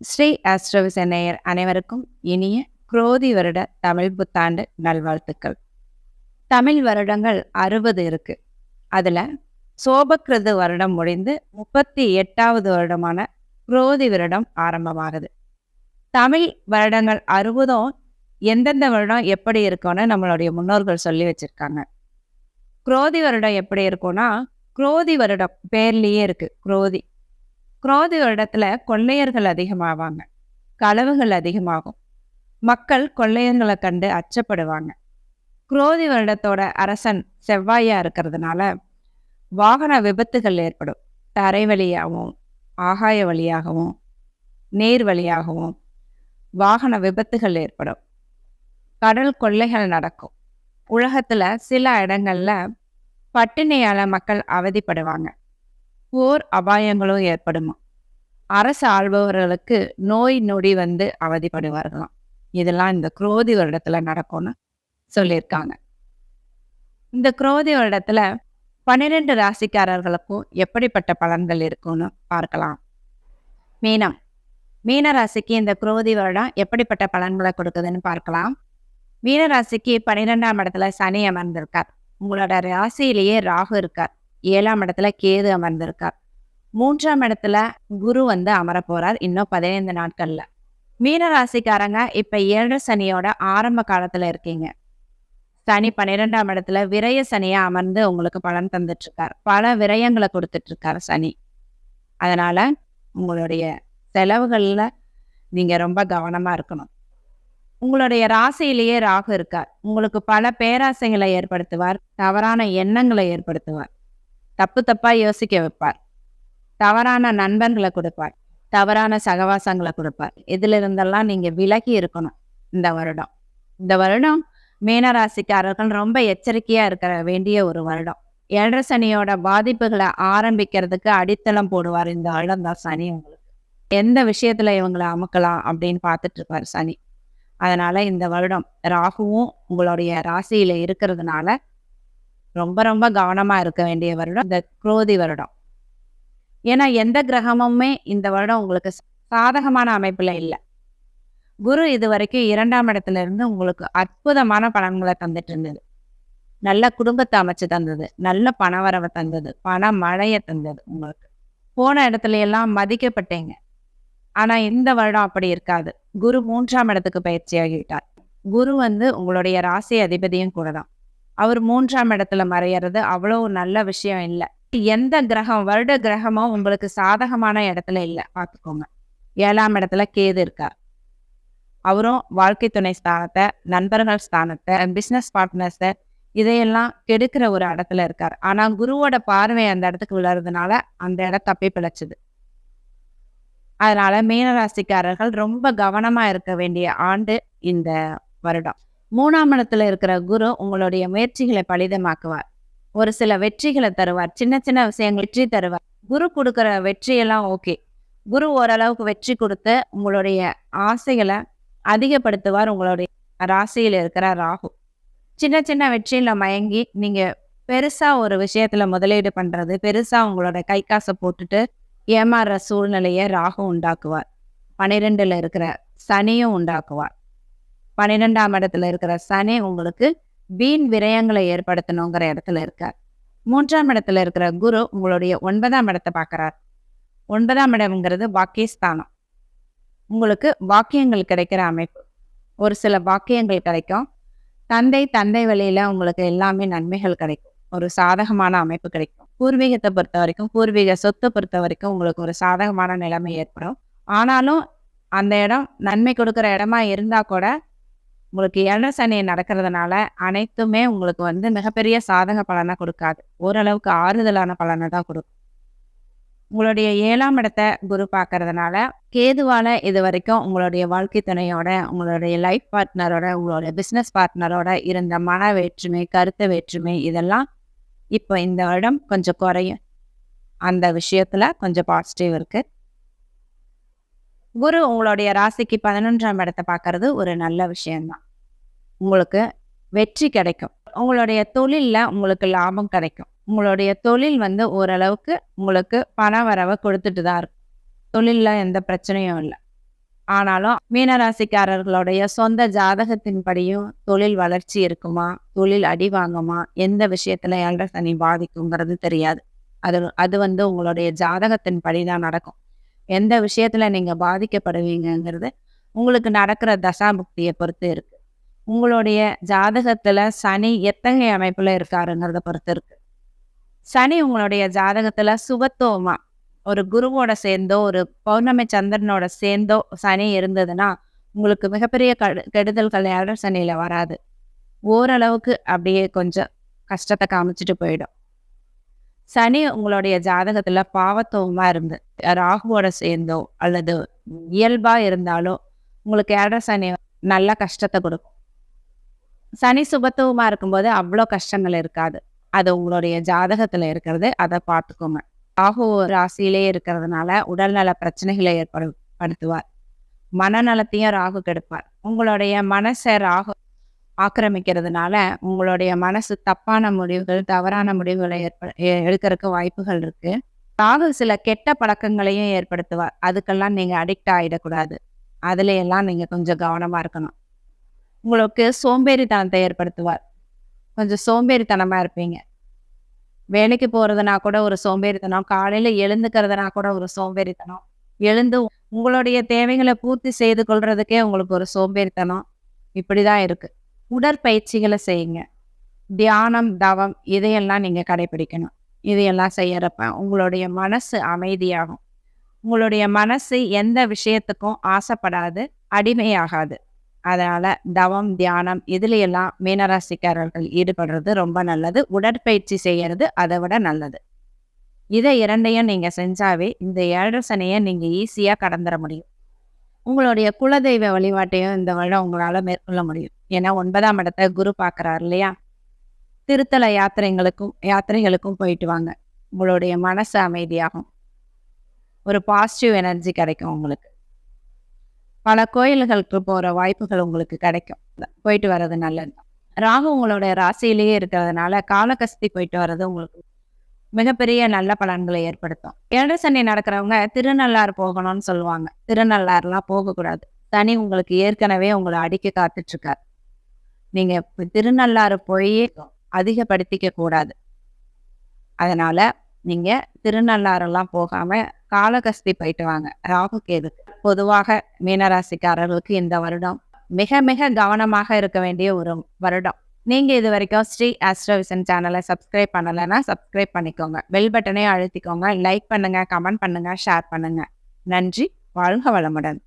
ஸ்ரீ ஆஸ்ட்ரோவிஸ் நேயர் அனைவருக்கும் இனிய குரோதி வருட தமிழ் புத்தாண்டு நல்வாழ்த்துக்கள். தமிழ் வருடங்கள் அறுபது இருக்கு. அதில் சோபக்கிருது வருடம் முடிந்து முப்பத்தி எட்டாவது வருடமான குரோதி வருடம் ஆரம்பமாகுது. தமிழ் வருடங்கள் அறுபதும் எந்தெந்த வருடம் எப்படி இருக்கும்னு நம்மளுடைய முன்னோர்கள் சொல்லி வச்சிருக்காங்க. குரோதி வருடம் எப்படி இருக்கும்னா குரோதி வருடம் பேர்லேயே இருக்கு. குரோதி. குரோத இடத்துல கொள்ளையர்கள் அதிகமாவாங்க. களவுகள் அதிகமாகும். மக்கள் கொள்ளையர்களை கண்டு அச்சப்படுவாங்க. குரோதி வருடத்தோட அரசன் செவ்வாயா இருக்கிறதுனால வாகன விபத்துகள் ஏற்படும். தரை வழியாகவும் ஆகாய வழியாகவும் நேர் வழியாகவும் வாகன விபத்துகள் ஏற்படும். கடல் கொள்ளைகள் நடக்கும். உலகத்துல சில இடங்கள்ல பட்டினியால மக்கள் அவதிப்படுவாங்க. போர் அபாயங்களும் ஏற்படுமா? அரசு ஆள்பவர்களுக்கு நோய் நொடி வந்து அவதிப்படுவார்களாம். இதெல்லாம் இந்த குரோதி வருடத்துல நடக்கும்னு சொல்லியிருக்காங்க. இந்த குரோதி வருடத்துல பன்னிரெண்டு ராசிக்காரர்களுக்கும் எப்படிப்பட்ட பலன்கள் இருக்கும்னு பார்க்கலாம். மீனம். மீன ராசிக்கு இந்த குரோதி வருடம் எப்படிப்பட்ட பலன்களை கொடுக்குதுன்னு பார்க்கலாம். மீன ராசிக்கு பன்னிரெண்டாம் இடத்துல சனி அமர்ந்திருக்கார். உங்களோட ராசியிலேயே ராகு இருக்கார். ஏழாம் இடத்துல கேது அமர்ந்திருக்கார். மூன்றாம் இடத்துல குரு வந்து அமர போறார் இன்னும் பதினைந்து நாட்கள்ல. மீன ராசிக்காரங்க இப்ப ஏழு சனியோட ஆரம்ப காலத்துல இருக்கீங்க. சனி பன்னிரெண்டாம் இடத்துல விரய சனியா அமர்ந்து உங்களுக்கு பலன் தந்துட்டு இருக்கார் பல விரயங்களை கொடுத்துட்டு இருக்கார் சனி. அதனால உங்களுடைய செலவுகள்ல நீங்க ரொம்ப கவனமா இருக்கணும். உங்களுடைய ராசியிலேயே ராகு இருக்கார். உங்களுக்கு பல பேராசைகளை ஏற்படுத்துவார். தவறான எண்ணங்களை ஏற்படுத்துவார். தப்பு தப்பா யோசிக்க வைப்பார். தவறான நண்பர்களை கொடுப்பார். தவறான சகவாசங்களை கொடுப்பார். இதுல இருந்தெல்லாம் நீங்க விலகி இருக்கணும் இந்த வருடம். இந்த வருடம் மீனராசிக்காரர்கள் ரொம்ப எச்சரிக்கையா இருக்கிற வேண்டிய ஒரு வருடம். ஏழரை சனியோட பாதிப்புகளை ஆரம்பிக்கிறதுக்கு அடித்தளம் போடுவார் இந்த வருடம் தான் சனி உங்களுக்கு. எந்த விஷயத்துல இவங்களை அமுக்கலாம் அப்படின்னு பார்த்துட்டு இருப்பார் சனி. அதனால இந்த வருடம் ராகுவும் உங்களுடைய ராசியில இருக்கிறதுனால ரொம்ப ரொம்ப கவனமாக இருக்க வேண்டிய வருடம் இந்த குரோதி வருடம். ஏன்னா எந்த கிரகமுமே இந்த வருடம் உங்களுக்கு சாதகமான அமைப்பில் இல்லை. குரு இது வரைக்கும் இரண்டாம் இடத்துல இருந்து உங்களுக்கு அற்புதமான பலன்களை தந்துட்டு இருந்தது. நல்ல குடும்பத்தை அமைச்சு தந்தது. நல்ல பணவரவை தந்தது. பண மழையை தந்தது உங்களுக்கு. போன இடத்துல எல்லாம் மதிக்கப்பட்டீங்க. ஆனா இந்த வருடம் அப்படி இருக்காது. குரு மூன்றாம் இடத்துக்கு பயிற்சி ஆகிவிட்டார் குரு வந்து உங்களுடைய ராசி அதிபதியும் கூட தான். அவர் மூன்றாம் இடத்துல மறையிறது அவ்வளோ நல்ல விஷயம் இல்லை. எந்த கிரகம் வருட கிரகமும் உங்களுக்கு சாதகமான இடத்துல இல்லை. பார்த்துக்கோங்க. ஏழாம் இடத்துல கேது இருக்கார். அவரும் வாழ்க்கை துணை ஸ்தானத்தை நண்பர்கள் ஸ்தானத்தை பிஸ்னஸ் பார்ட்னர்ஸை இதையெல்லாம் கெடுக்கிற ஒரு இடத்துல இருக்கார். ஆனா குருவோட பார்வை அந்த இடத்துக்கு விழுறதுனால அந்த இடம் தப்பி பிழைச்சது. அதனால மீனராசிக்காரர்கள் ரொம்ப கவனமா இருக்க வேண்டிய ஆண்டு இந்த வருடம். மூணாம் இடத்துல இருக்கிற குரு உங்களுடைய முயற்சிகளை பலிதமாக்குவார். ஒரு சில வெற்றிகளை தருவார். சின்ன சின்ன விஷயங்கள் வெற்றி தருவார். குரு கொடுக்குற வெற்றியெல்லாம் ஓகே. குரு ஓரளவுக்கு வெற்றி கொடுத்து உங்களுடைய ஆசைகளை அதிகப்படுத்துவார். உங்களுடைய ராசியில் இருக்கிற ராகு. சின்ன சின்ன வெற்றியில மயங்கி நீங்க பெருசா ஒரு விஷயத்துல முதலீடு பண்றது பெருசா உங்களோட கை காசை போட்டுட்டு ஏமாறுற சூழ்நிலையை ராகு உண்டாக்குவார். பனிரெண்டுல இருக்கிற சனியும் உண்டாக்குவார். பன்னிரெண்டாம் இடத்துல இருக்கிற சனி உங்களுக்கு வீண் விரயங்களை ஏற்படுத்தணுங்கிற இடத்துல இருக்கார். மூன்றாம் இடத்துல இருக்கிற குரு உங்களுடைய ஒன்பதாம் இடத்தை பார்க்கறார். ஒன்பதாம் இடம்ங்கிறது வாக்கியஸ்தானம். உங்களுக்கு வாக்கியங்கள் கிடைக்கிற அமைப்பு. ஒரு சில வாக்கியங்கள் கிடைக்கும். தந்தை தந்தை வழியில உங்களுக்கு எல்லாமே நன்மைகள் கிடைக்கும். ஒரு சாதகமான அமைப்பு கிடைக்கும். பூர்வீகத்தை பொறுத்த வரைக்கும் பூர்வீக சொத்தை பொறுத்த வரைக்கும் உங்களுக்கு ஒரு சாதகமான நிலைமை ஏற்படும். ஆனாலும் அந்த இடம் நன்மை கொடுக்குற இடமா இருந்தா கூட உங்களுக்கு ஏழரை சனி நடக்கிறதுனால அனைத்துமே உங்களுக்கு வந்து மிகப்பெரிய சாதக பலனை கொடுக்காது. ஓரளவுக்கு ஆறுதலான பலனை தான் கொடுக்கும் உங்களுடைய ஏழாம் இடத்தை குரு பார்க்கறதுனால கேதுவால இது வரைக்கும் உங்களுடைய வாழ்க்கை துணையோட உங்களுடைய லைஃப் பார்ட்னரோட உங்களுடைய பிஸ்னஸ் பார்ட்னரோட இருந்த மன வேற்றுமை கருத்து வேற்றுமை இதெல்லாம் இப்போ இந்த இடம் கொஞ்சம் குறையும். அந்த விஷயத்துல கொஞ்சம் பாசிட்டிவ் இருக்குது குரு உங்களுடைய ராசிக்கு பதினொன்றாம் இடத்தை பார்க்கறது ஒரு நல்ல விஷயம்தான். உங்களுக்கு வெற்றி கிடைக்கும். உங்களுடைய தொழிலில் உங்களுக்கு லாபம் கிடைக்கும். உங்களுடைய தொழில் வந்து ஓரளவுக்கு உங்களுக்கு பண வரவை கொடுத்துட்டு தான் இருக்கும். தொழிலில் எந்த பிரச்சனையும் இல்லை. ஆனாலும் மீனராசிக்காரர்களுடைய சொந்த ஜாதகத்தின்படியும் தொழில் வளர்ச்சி இருக்குமா? தொழில் அடி வாங்குமா? எந்த விஷயத்துல ஏழரை சனி பாதிக்குங்கிறது தெரியாது. அது அது வந்து உங்களுடைய ஜாதகத்தின் படிதான் நடக்கும். எந்த விஷயத்துல நீங்க பாதிக்கப்படுவீங்கங்கிறது உங்களுக்கு நடக்கிற தசாபுக்தியை பொறுத்து இருக்கு. உங்களுடைய ஜாதகத்துல சனி எத்தகைய அமைப்புல இருக்காருங்கிறத பொறுத்து இருக்கு. சனி உங்களுடைய ஜாதகத்துல சுபத்துவமா ஒரு குருவோட சேர்ந்தோ ஒரு பௌர்ணமி சந்திரனோட சேர்ந்தோ சனி இருந்ததுன்னா உங்களுக்கு மிகப்பெரிய கடு கெடுதல்கள் யாரும் சனியில வராது. ஓரளவுக்கு அப்படியே கொஞ்சம் கஷ்டத்தை காமிச்சிட்டு போயிடும். சனி உங்களுடைய ஜாதகத்துல பாவத்துவமா இருந்து ராகுவோட சேர்ந்தோ அல்லது இயல்பா இருந்தாலோ உங்களுக்கு ஏழரை சனி நல்ல கஷ்டத்தை கொடுக்கும். சனி சுபத்துவமா இருக்கும்போது அவ்வளோ கஷ்டங்கள் இருக்காது. அது உங்களுடைய ஜாதகத்துல இருக்கிறது அதை பார்த்துக்கோங்க. ராகு ராசியிலே இருக்கிறதுனால உடல்நல பிரச்சனைகளை ஏற்படுத்துவார் மனநலத்தையும் ராகு கெடுப்பார். உங்களுடைய மனசை ராகு ஆக்கிரமிக்கிறதுனால உங்களுடைய மனசு தப்பான முடிவுகள் தவறான முடிவுகளை ஏற்ப எடுக்கிறதுக்கு வாய்ப்புகள் இருக்கு. ராகு சில கெட்ட பழக்கங்களையும் ஏற்படுத்துவார் அதுக்கெல்லாம் நீங்க அடிக்ட் ஆகிடக்கூடாது அதுல எல்லாம் நீங்க கொஞ்சம் கவனமா இருக்கணும். உங்களுக்கு சோம்பேறித்தனத்தை ஏற்படுத்துவார். கொஞ்சம் சோம்பேறித்தனமா இருப்பீங்க. வேலைக்கு போறதுனா கூட ஒரு சோம்பேறித்தனம் காலையில எழுந்துக்கிறதுனா கூட ஒரு சோம்பேறித்தனம். எழுந்து உங்களுடைய தேவைகளை பூர்த்தி செய்து கொள்றதுக்கே உங்களுக்கு ஒரு சோம்பேறித்தனம். இப்படிதான் இருக்கு. உடற்பயிற்சிகளை செய்யுங்க. தியானம் தவம் இதையெல்லாம் நீங்கள் கடைபிடிக்கணும். இதையெல்லாம் செய்யறப்ப உங்களுடைய மனசு அமைதியாகும். உங்களுடைய மனசு எந்த விஷயத்துக்கும் ஆசைப்படாது அடிமையாகாது. அதனால தவம் தியானம் இதுலையெல்லாம் மீனராசிக்காரர்கள் ஈடுபடுறது ரொம்ப நல்லது. உடற்பயிற்சி செய்யறது அதை விட நல்லது. இதை இரண்டையும் நீங்கள் செஞ்சாவே இந்த ஏழரை நீங்கள் ஈஸியாக ஈஸியா கடந்துட முடியும். உங்களுடைய குலதெய்வ வழிபாட்டையும் இந்த வருடம் உங்களால் மேற்கொள்ள முடியும். ஏன்னா ஒன்பதாம் இடத்த குரு பார்க்குறாரு இல்லையா? திருத்தல யாத்திரைகளுக்கும் யாத்திரைகளுக்கும் போயிட்டு வாங்க. உங்களுடைய மனசு அமைதியாகும். ஒரு பாசிட்டிவ் எனர்ஜி கிடைக்கும் உங்களுக்கு. பல கோயில்களுக்கு போகிற வாய்ப்புகள் உங்களுக்கு கிடைக்கும். போயிட்டு வர்றது நல்லது ராகு உங்களுடைய ராசியிலேயே இருக்கிறதுனால காலகஸ்தி போயிட்டு வர்றது உங்களுக்கு மிகப்பெரிய நல்ல பலன்களை ஏற்படுத்தும். ஏழரை சனி நடக்கிறவங்க திருநள்ளாறு போகணும்னு சொல்லுவாங்க. திருநள்ளாறுலாம் போகக்கூடாது. சனி உங்களுக்கு ஏற்கனவே உங்களை அடிக்க காத்துட்டு இருக்காரு நீங்க திருநள்ளாறு போய் அதிகப்படுத்திக்க கூடாது. அதனால நீங்க திருநள்ளாறெல்லாம் போகாம காலகஸ்தி போயிட்டு வாங்க. ராகு கேது. பொதுவாக மீனராசிக்காரர்களுக்கு இந்த வருடம் மிக மிக கவனமாக இருக்க வேண்டிய ஒரு வருடம். நீங்கள் இது வரைக்கும் ஸ்ரீ ஆஸ்ட்ரோவிசன் சேனலை சப்ஸ்கிரைப் பண்ணலைன்னா சப்ஸ்கிரைப் பண்ணிக்கோங்க. பெல் பட்டனே அழுத்திக்கோங்க. லைக் பண்ணுங்கள் கமெண்ட் பண்ணுங்கள் ஷேர் பண்ணுங்கள் நன்றி. வாழ்க வளமுடன்.